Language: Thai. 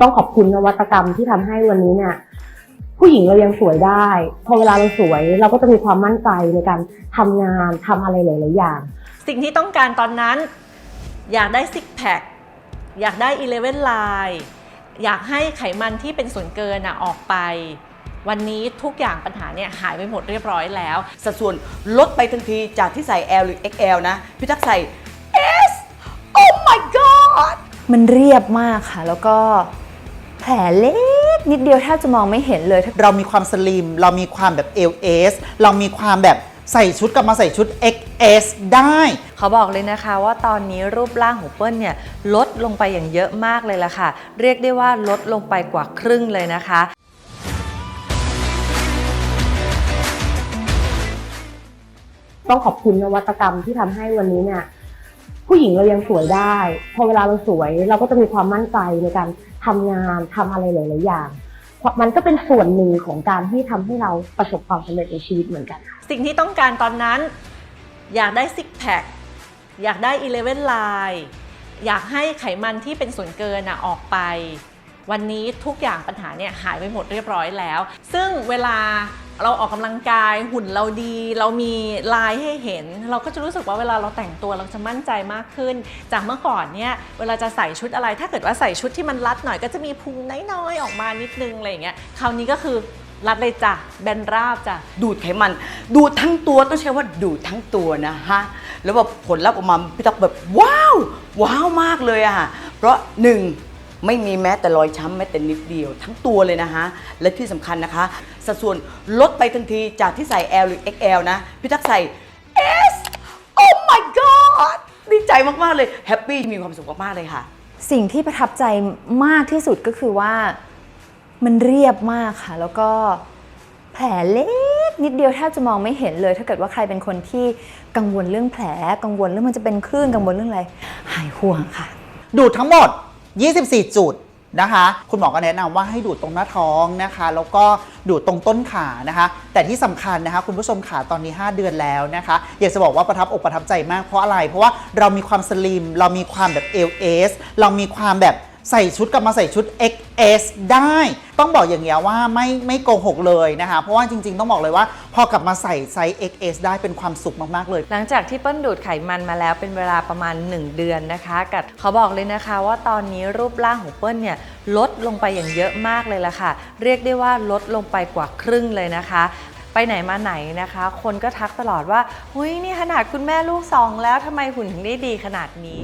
ต้องขอบคุณนวัตกรรมที่ทำให้วันนี้เนี่ยผู้หญิงเรายังสวยได้ พอเวลาเราสวยเราก็จะมีความมั่นใจในการทำงานทำอะไรหลาย ๆ อย่าง สิ่งที่ต้องการตอนนั้น อยากได้ซิกแพคอยากได้11ไลน์อยากให้ไขมันที่เป็นส่วนเกินอะออกไป วันนี้ทุกอย่างปัญหาเนี่ยหายไปหมดเรียบร้อยแล้ว สัดส่วนลดไปทันทีจากที่ใส่ L หรือ XL นะ พี่ตั๊กใส่ S Oh my god มันเรียบมากค่ะ แล้วก็ แผลเล็กนิดเดียวแทบจะมองไม่เห็นเลย เรามีความสลิม เรามีความแบบ LS เรามีความแบบใส่ชุดกลับมาใส่ชุด XS ได้ เขาบอกเลยนะคะว่าตอนนี้รูปร่างของเปิ้ลเนี่ยลดลงไปอย่างเยอะมากเลยล่ะค่ะ เรียกได้ว่าลดลงไปกว่าครึ่งเลยนะคะต้องขอบคุณนวัตกรรมที่ทำให้วันนี้เนี่ย ผู้หญิงเรายังสวยได้ พอเวลาเราสวยเราก็จะมีความมั่นใจในการทำงานทำอะไรหลาย ๆ อย่างมันก็เป็นส่วนหนึ่งของการที่ทำให้เราประสบความสำเร็จในชีวิตเหมือนกัน สิ่งที่ต้องการตอนนั้น อยากได้ซิกแพคอยากได้อิเลเวนไลน์อยากให้ไขมันที่เป็นส่วนเกินอะออกไป วันนี้ทุกอย่างปัญหาเนี่ยหายไปหมดเรียบร้อยแล้ว ซึ่งเวลาเราออกกำลังกายหุ่นเราดี เรามีลายให้เห็น เราก็จะรู้สึกว่าเวลาเราแต่งตัวเราจะมั่นใจมากขึ้น จากเมื่อก่อนเนี่ยเวลาจะใส่ชุดอะไร ถ้าเกิดว่าใส่ชุดที่มันรัดหน่อยก็จะมีพุงน้อยๆออกมานิดนึงอะไรอย่างเงี้ยคราวนี้ก็คือรัดเลยจ้ะแบนราบจ้ะดูดไขมัน ดูดทั้งตัวต้องใช้ว่าดูดทั้งตัวนะฮะแล้วแบบผลลัพธ์ออกมาพี่ตั๊กแบบว้าวว้าวมากเลยอะค่ะเพราะหนึ่ง ไม่มีแม้แต่รอยช้ำแม้แต่นิดเดียว ทั้งตัวเลยนะฮะและที่สำคัญนะคะ สัดส่วนลดไปทันทีจากที่ใส่ L หรือ XL นะ พี่ตั๊กใส่ S Oh my god ดีใจมาก ๆ เลยแฮปปี้มีความสุขมาก ๆ เลยค่ะ สิ่งที่ประทับใจมากที่สุดก็คือว่ามันเรียบมากค่ะ แล้วก็แผลเล็กนิดเดียวแทบจะมองไม่เห็นเลย ถ้าเกิดว่าใครเป็นคนที่กังวลเรื่องแผล กังวลเรื่องมันจะเป็นคลื่นกังวลเรื่องอะไร หายห่วงค่ะ ดูดทั้งหมด 24 จุดนะคะ คุณหมอก็แนะนำว่าให้ดูดตรงหน้าท้องนะคะ แล้วก็ดูดตรงต้นขานะคะ แต่ที่สำคัญนะคะ คุณผู้ชมขาตอนนี้ 5 เดือนแล้วนะคะ อยากจะบอกว่าประทับอกประทับใจมากเพราะอะไร เพราะว่าเรามีความสลิม เรามีความแบบ LS เรามีความแบบใส่ชุดกลับมาใส่ชุด S ได้ต้องบอกอย่างเงี้ยว่าไม่ไม่โกหกเลยนะคะ เพราะว่าจริงๆ ต้องบอกเลยว่า พอกลับมาใส่ไซส์ XS ได้เป็นความสุขมากๆเลย หลังจากที่เปิ้ลดูดไขมันมาแล้วเป็นเวลาประมาณ 1 เดือนนะคะ กับเขาบอกเลยนะคะว่าตอนนี้รูปร่างของเปิ้ลเนี่ยลดลงไปอย่างเยอะมากเลยล่ะค่ะ เรียกได้ว่าลดลงไปกว่าครึ่งเลยนะคะไปไหนมาไหนนะคะ คนก็ทักตลอดว่าหุยนี่ขนาดคุณแม่ลูกสองแล้วทำไมหุ่นถึงได้ดีขนาดนี้